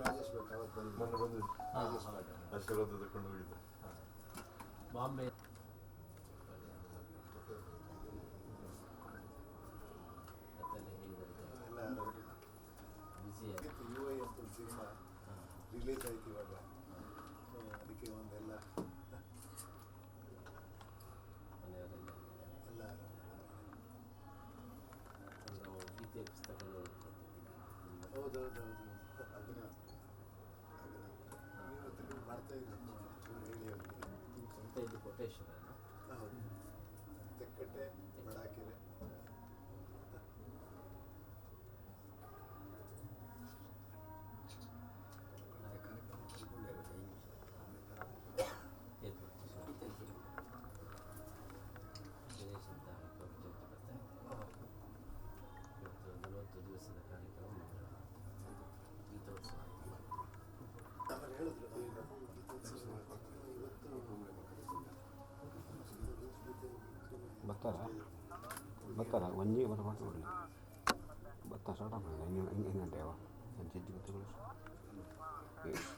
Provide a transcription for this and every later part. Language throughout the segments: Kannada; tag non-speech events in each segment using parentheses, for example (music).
ರಾಜೇಶ್ ಭಟ್ ಅವತ್ತು ಬಂದು ಆಶೀರ್ವಾದ ಹೋಗಿದ್ದೆ. ಬಾಂಬೆ ಕತ್ತಲೆ ಹೇಗಿದೆ ಎಲ್ಲ ಬ್ಯುಸಿ ಯು ಐ ಅಂತ ಒಂದು ಸಿನಿಮಾ ಆಯ್ತು ಇವಾಗ. ಅದಕ್ಕೆ ಒಂದೆಲ್ಲ. ಎಲ್ಲ. ಒಂದು ಗೀತೆ ಪುಸ್ತಕಗಳು ಹೌದೌದು ಅದನ್ನ ಅದನ್ನ ನೀವು ಅದನ್ನ ಮಾಡ್ತಾ ಇದ್ದೀರಿ ಚೂರು ಹೇಳಿ ಅವ್ರಿಗೆ. ಸ್ವಂತ ಇದು ಕೊಟೇಶನ್ ಹೌದು. Tekkatte ಬಡಾಕೆರೆ. batara batara wanyi bara ma dole batara ra ma nyu ngi ngi dewa an ji ji gutul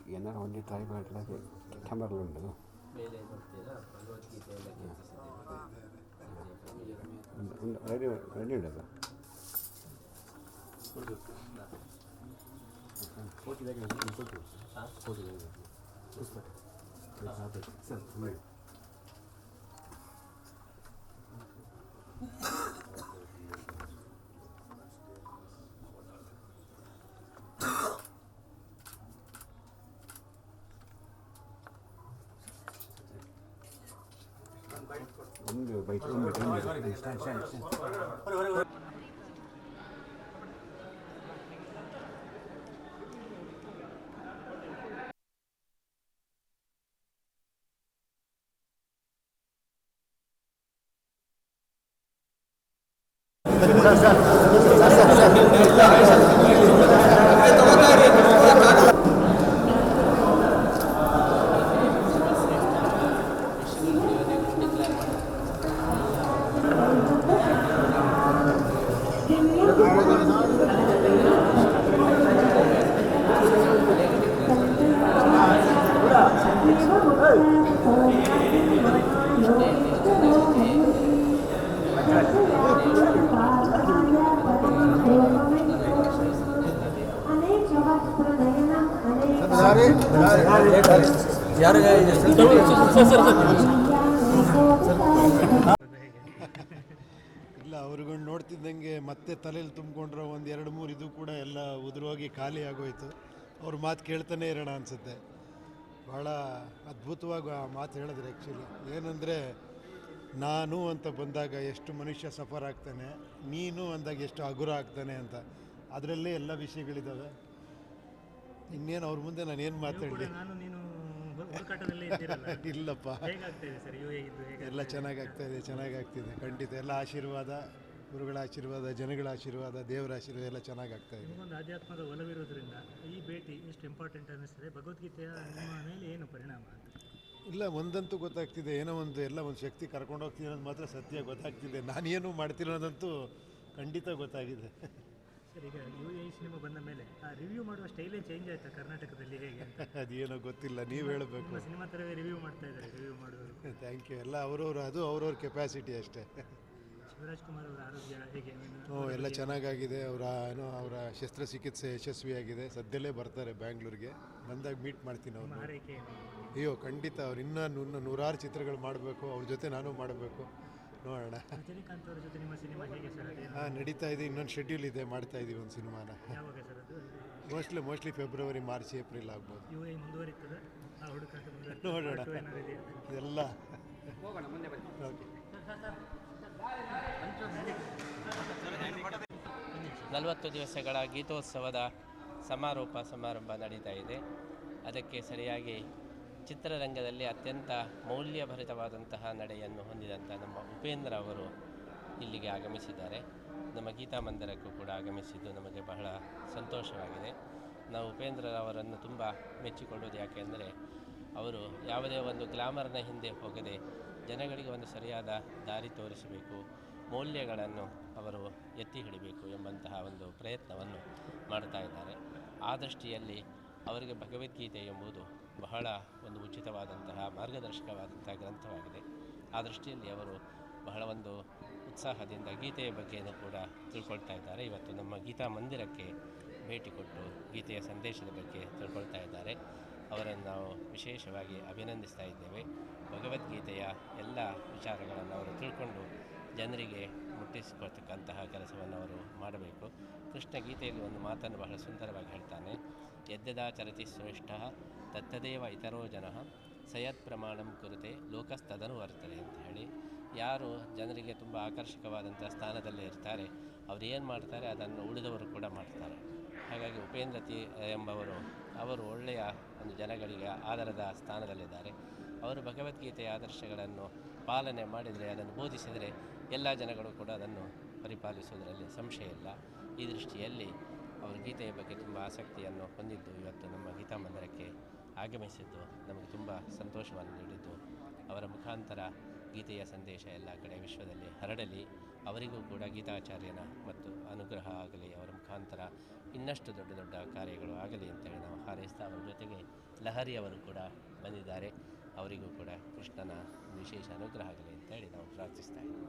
yenar wanyi try ba la ke kamar lo ndo mele batara lo ki tela ke ndo ready ready ndo 거기다가 이거 좀. 아, 거기다가. 그래서 아, 네. 옮겨, 왜 이렇게 옮겨, 옮겨. Hey! ಇಲ್ಲ, ಅವ್ರುಗಳು ನೋಡ್ತಿದ್ದಂಗೆ ಮತ್ತೆ ತಲೆಯಲ್ಲಿ ತುಂಬಿಕೊಂಡ್ರೆ ಒಂದು ಎರಡು ಮೂರು ಇದು ಕೂಡ ಎಲ್ಲ ಉದುರೋಗಿ ಖಾಲಿ ಆಗೋಯ್ತು. ಅವ್ರ ಮಾತು ಕೇಳ್ತಾನೆ ಇರೋಣ ಅನಿಸುತ್ತೆ. ಭಾಳ ಅದ್ಭುತವಾಗಿ ಆ ಮಾತು ಹೇಳಿದ್ರು ಆ್ಯಕ್ಚುಲಿ ಏನಂದರೆ, ನಾನು ಅಂತ ಬಂದಾಗ ಎಷ್ಟು ಮನುಷ್ಯ ಸಫರ್ ಆಗ್ತಾನೆ, ನೀನು ಅಂದಾಗ ಎಷ್ಟು ಹಗುರ ಆಗ್ತಾನೆ ಅಂತ. ಅದರಲ್ಲೇ ಎಲ್ಲ ವಿಷಯಗಳಿದ್ದಾವೆ ಇನ್ನೇನು ಅವ್ರ ಮುಂದೆ ನಾನು ಏನು ಮಾತಾಡಲಿ? (laughs) ಇಲ್ಲಪ್ಪ. ಎಲ್ಲ ಚೆನ್ನಾಗಿ ಚೆನ್ನಾಗಾಗ್ತಿದೆ ಇದೆ? ಚೆನ್ನಾಗಿ ಆಗ್ತಿದೆ ಖಂಡಿತ ಎಲ್ಲ ಆಶೀರ್ವಾದ ಗುರುಗಳ ಆಶೀರ್ವಾದ ಜನಗಳ ಆಶೀರ್ವಾದ ದೇವರ ಆಶೀರ್ವಾದ ಎಲ್ಲ ಚೆನ್ನಾಗಾಗ್ತಾ ಇದೆ ಒಂದು ಆಧ್ಯಾತ್ಮದ ಒಲವಿರೋದ್ರಿಂದ ಈ ಭೇಟಿ ಎಷ್ಟು ಇಂಪಾರ್ಟೆಂಟ್ ಅನ್ನಿಸ್ತದೆ. ಭಗವದ್ಗೀತೆಯ ನಿಮ್ಮ ಮೇಲೆ ಏನು ಪರಿಣಾಮ? ಇಲ್ಲ ಒಂದಂತೂ ಗೊತ್ತಾಗ್ತಿದೆ. ಏನೋ ಒಂದು ಎಲ್ಲ ಒಂದು ಶಕ್ತಿ ಕರ್ಕೊಂಡು ಹೋಗ್ತೀನಿ ಅನ್ನೋದು ಮಾತ್ರ ಸತ್ಯ ಗೊತ್ತಾಗ್ತಿದೆ. ನಾನೇನು ಮಾಡ್ತಿರೋದಂತೂ ಖಂಡಿತ ಗೊತ್ತಾಗಿದೆ. ಸರ್ ಈಗ ಯು ಎ ಸಿನಿಮಾ ಬಂದ ಮೇಲೆ ಆ ರಿವ್ಯೂ ಮಾಡುವ ಸ್ಟೈಲೇ ಚೇಂಜ್ ಆಯ್ತಾ ಕರ್ನಾಟಕದಲ್ಲಿ ಹೇಗೆ ಅಂತ? ಅದೇನೋ ಗೊತ್ತಿಲ್ಲ ನೀವು ಹೇಳಬೇಕು. ಸಿನಿಮಾ ಥರವೇ ರಿವ್ಯೂ ಮಾಡ್ತಾ ಇದ್ದಾರೆ ರಿವ್ಯೂ ಮಾಡುವವರು. (laughs) ಥ್ಯಾಂಕ್ ಯು ಎಲ್ಲ ಅವ್ರವ್ರು ಅದು ಅವ್ರವ್ರ ಕೆಪಾಸಿಟಿ ಅಷ್ಟೇ. ಶಿವರಾಜ್ ಕುಮಾರ್ ಅವರ ಆರೋಗ್ಯ ಹೇಗೆ? ಹ್ಞೂ ಎಲ್ಲ ಚೆನ್ನಾಗಾಗಿದೆ. ಅವರ ಏನೋ ಅವರ ಶಸ್ತ್ರಚಿಕಿತ್ಸೆ ಯಶಸ್ವಿಯಾಗಿದೆ. ಸದ್ಯಲ್ಲೇ ಬರ್ತಾರೆ ಬ್ಯಾಂಗ್ಳೂರಿಗೆ. ಬಂದಾಗ ಮೀಟ್ ಮಾಡ್ತೀನಿ ಅವ್ರನ್ನ. ಅಯ್ಯೋ ಖಂಡಿತ ಅವ್ರು ಇನ್ನೂ ನೂರಾರು ಚಿತ್ರಗಳು ಮಾಡಬೇಕು. ಅವ್ರ ಜೊತೆ ನಾನು ಮಾಡಬೇಕು. ನೋಡೋಣ. ರಜನಿಕಾಂತ್ ಅವರ ಜೊತೆ ನಿಮ್ಮ ಸಿನಿಮಾ ಹೇಗೆ ಸರ್? ಅದೇನು ಹಾಂ ನಡೀತಾ ಇದೆ. ಇನ್ನೊಂದು ಶೆಡ್ಯೂಲ್ ಇದೆ. ಮಾಡ್ತಾ ಇದ್ದೀವಿ ಒಂದು ಸಿನಿಮಾನ. ಯಾವಾಗ ಸರ್ ಅದು? Mostly mostly February March April ಆಗ್ಬೋದು. ಯು ಎ ಮುಂದುವರಿತದೆ? ಆ ಹುಡುಕಾಟ ನೋಡೋಣ. ಎಲ್ಲ ಓಕೆ. ನಲವತ್ತು ದಿವಸಗಳ ಗೀತೋತ್ಸವದ ಸಮಾರೋಪ ಸಮಾರಂಭ ನಡೀತಾ ಇದೆ. ಅದಕ್ಕೆ ಸರಿಯಾಗಿ ಚಿತ್ರರಂಗದಲ್ಲಿ ಅತ್ಯಂತ ಮೌಲ್ಯಭರಿತವಾದಂತಹ ನಡೆಯನ್ನು ಹೊಂದಿದಂಥ ನಮ್ಮ ಉಪೇಂದ್ರ ಅವರು ಇಲ್ಲಿಗೆ ಆಗಮಿಸಿದ್ದಾರೆ. ನಮ್ಮ ಗೀತಾ ಮಂದಿರಕ್ಕೂ ಕೂಡ ಆಗಮಿಸಿದ್ದು ನಮಗೆ ಬಹಳ ಸಂತೋಷವಾಗಿದೆ. ನಾವು ಉಪೇಂದ್ರ ಅವರನ್ನು ತುಂಬ ಮೆಚ್ಚಿಕೊಳ್ಳೋದು ಯಾಕೆಂದರೆ ಅವರು ಯಾವುದೇ ಒಂದು ಗ್ಲಾಮರ್ನ ಹಿಂದೆ ಹೋಗದೆ ಜನಗಳಿಗೆ ಒಂದು ಸರಿಯಾದ ದಾರಿ ತೋರಿಸಬೇಕು, ಮೌಲ್ಯಗಳನ್ನು ಅವರು ಎತ್ತಿ ಹಿಡಿಬೇಕು ಎಂಬಂತಹ ಒಂದು ಪ್ರಯತ್ನವನ್ನು ಮಾಡ್ತಾ ಇದ್ದಾರೆ. ಆ ದೃಷ್ಟಿಯಲ್ಲಿ ಅವರಿಗೆ ಭಗವದ್ಗೀತೆ ಎಂಬುದು ಬಹಳ ಒಂದು ಉಚಿತವಾದಂತಹ ಮಾರ್ಗದರ್ಶಕವಾದಂತಹ ಗ್ರಂಥವಾಗಿದೆ. ಆ ದೃಷ್ಟಿಯಲ್ಲಿ ಅವರು ಬಹಳ ಒಂದು ಉತ್ಸಾಹದಿಂದ ಗೀತೆಯ ಬಗ್ಗೆಯೂ ಕೂಡ ತಿಳ್ಕೊಳ್ತಾ ಇದ್ದಾರೆ. ಇವತ್ತು ನಮ್ಮ ಗೀತಾ ಮಂದಿರಕ್ಕೆ ಭೇಟಿ ಕೊಟ್ಟು ಗೀತೆಯ ಸಂದೇಶದ ಬಗ್ಗೆ ತಿಳ್ಕೊಳ್ತಾ ಇದ್ದಾರೆ. ಅವರನ್ನು ನಾವು ವಿಶೇಷವಾಗಿ ಅಭಿನಂದಿಸ್ತಾ ಇದ್ದೇವೆ. ಭಗವದ್ಗೀತೆಯ ಎಲ್ಲ ವಿಚಾರಗಳನ್ನು ಅವರು ತಿಳ್ಕೊಂಡು ಜನರಿಗೆ ಮುಟ್ಟಿಸಿಕೊಳ್ತಕ್ಕಂತಹ ಕೆಲಸವನ್ನು ಅವರು ಮಾಡಬೇಕು. ಕೃಷ್ಣ ಗೀತೆಯಲ್ಲಿ ಒಂದು ಮಾತನ್ನು ಬಹಳ ಸುಂದರವಾಗಿ ಹೇಳ್ತಾನೆ. ಯದ್ಯದಾಚರತಿ ಶ್ರೇಷ್ಠ, ತತ್ತದೇವ ಇತರೋ ಜನ, ಸಯತ್ ಪ್ರಮಾಣಂ ಕುರಿತೆ, ಲೋಕಸ್ತದನು ಬರ್ತದೆ ಅಂತ ಹೇಳಿ. ಯಾರು ಜನರಿಗೆ ತುಂಬ ಆಕರ್ಷಕವಾದಂಥ ಸ್ಥಾನದಲ್ಲೇ ಇರ್ತಾರೆ, ಅವರು ಏನು ಮಾಡ್ತಾರೆ, ಅದನ್ನು ಉಳಿದವರು ಕೂಡ ಮಾಡ್ತಾರೆ. ಹಾಗಾಗಿ ಉಪೇಂದ್ರತಿ ಎಂಬವರು, ಅವರು ಒಳ್ಳೆಯ ಒಂದು ಜನಗಳಿಗೆ ಆಧಾರದ ಸ್ಥಾನದಲ್ಲಿದ್ದಾರೆ. ಅವರು ಭಗವದ್ಗೀತೆಯ ಆದರ್ಶಗಳನ್ನು ಪಾಲನೆ ಮಾಡಿದರೆ, ಅದನ್ನು ಬೋಧಿಸಿದರೆ ಎಲ್ಲ ಜನಗಳು ಕೂಡ ಅದನ್ನು ಪರಿಪಾಲಿಸುವುದರಲ್ಲಿ ಸಂಶಯ ಇಲ್ಲ. ಈ ದೃಷ್ಟಿಯಲ್ಲಿ ಅವರು ಗೀತೆಯ ಬಗ್ಗೆ ತುಂಬ ಆಸಕ್ತಿಯನ್ನು ಹೊಂದಿದ್ದು, ಇವತ್ತು ನಮ್ಮ ಗೀತಾ ಮಂದಿರಕ್ಕೆ ಆಗಮಿಸಿದ್ದು ನಮಗೆ ತುಂಬ ಸಂತೋಷವನ್ನು ನೀಡಿದ್ದು. ಅವರ ಮುಖಾಂತರ ಗೀತೆಯ ಸಂದೇಶ ಎಲ್ಲ ಕಡೆ ವಿಶ್ವದಲ್ಲಿ ಹರಡಲಿ. ಅವರಿಗೂ ಕೂಡ ಗೀತಾಚಾರ್ಯನ ಮತ್ತು ಅನುಗ್ರಹ ಆಗಲಿ. ಅವರ ಮುಖಾಂತರ ಇನ್ನಷ್ಟು ದೊಡ್ಡ ದೊಡ್ಡ ಕಾರ್ಯಗಳು ಆಗಲಿ ಅಂತೇಳಿ ನಾವು ಹಾರೈಸ್ತಾ, ಅವರ ಜೊತೆಗೆ ಲಹರಿ ಅವರು ಕೂಡ ಬಂದಿದ್ದಾರೆ. ಅವರಿಗೂ ಕೂಡ ಕೃಷ್ಣನ ವಿಶೇಷ ಅನುಗ್ರಹ ಆಗಲಿ ಅಂತೇಳಿ ನಾವು ಪ್ರಾರ್ಥಿಸ್ತಾ ಇದ್ದೀವಿ.